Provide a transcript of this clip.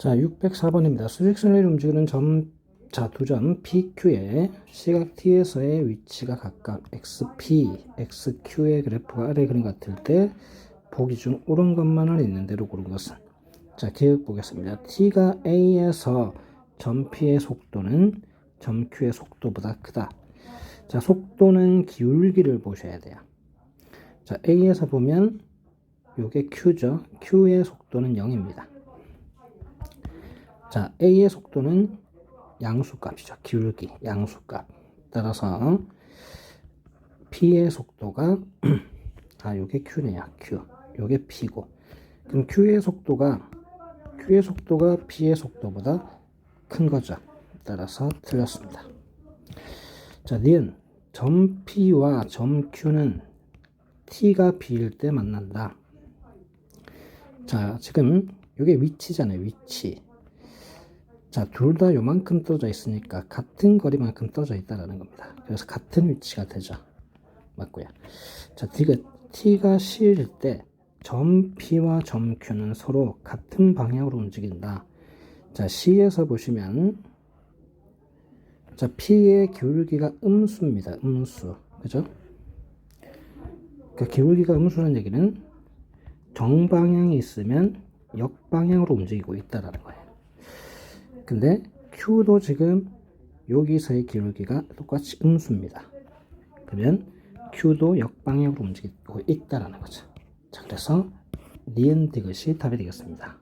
자, 604번입니다. 수직선을 움직이는 점, 자, 두 점 PQ에 시각 T에서의 위치가 각각 XP, XQ의 그래프가 아래 그림 같을 때 보기 중 옳은 것만을 있는 대로 고른 것은 자, 기억 보겠습니다. T가 A에서 점 P의 속도는 점 Q의 속도보다 크다. 자, 속도는 기울기를 보셔야 돼요. 자, A에서 보면 요게 Q죠. Q의 속도는 0입니다. 자, A의 속도는 양수값이죠. 기울기, 양수값. 따라서 P의 속도가 아, 요게 Q네요. Q. 요게 P고. 그럼 Q의 속도가 Q의 속도가 P의 속도보다 큰 거죠. 따라서 틀렸습니다. 자, 니은 점 P와 점 Q는 T가 B일 때 만난다. 자, 지금 이게 위치잖아요. 위치. 자, 둘 다 요만큼 떠져 있으니까 같은 거리만큼 떠져 있다라는 겁니다. 그래서 같은 위치가 되죠. 맞고요. 자, T가, T가 C일 때 점 P와 점 Q는 서로 같은 방향으로 움직인다. 자, C에서 보시면 자, P의 기울기가 음수입니다. 음수. 그죠? 그 기울기가 음수라는 얘기는 정방향이 있으면 역방향으로 움직이고 있다라는 거예요. 근데 Q도 지금 여기서의 기울기가 똑같이 음수입니다. 그러면 Q도 역방향으로 움직이고 있다라는 거죠. 자, 그래서 니은 디귿이 답이 되겠습니다.